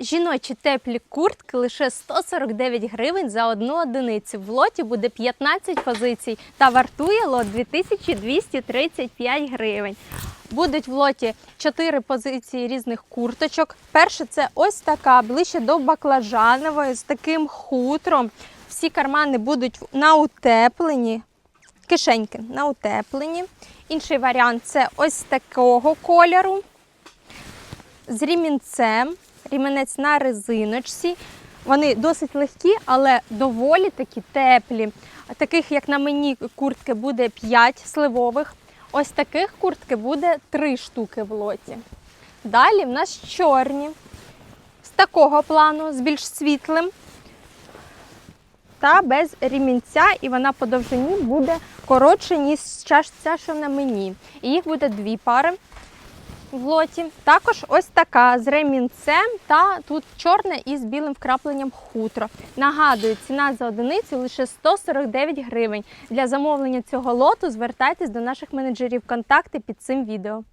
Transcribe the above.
жіночі теплі куртки лише 149 гривень за одну одиницю. В лоті буде 15 позицій та вартує лот 2235 гривень. Будуть в лоті 4 позиції різних курточок. Перша це ось така, ближче до баклажанової, з таким хутром. Всі кармани будуть на утеплені, кишеньки на утеплені. Інший варіант це ось такого кольору з рімінцем, рімінець на резиночці. Вони досить легкі, але доволі такі теплі. Таких, як на мені, куртки буде 5 сливових. Ось таких куртки буде 3 штуки в лоті. Далі в нас чорні, з такого плану, з більш світлим та без рімінця, і вона по довжині буде коротше, ніж ця, що на мені. І їх буде дві пари в лоті. Також ось така з ремінцем та тут чорне із білим вкрапленням хутро. Нагадую, ціна за одиницю лише 149 гривень. Для замовлення цього лоту звертайтесь до наших менеджерів контакти під цим відео.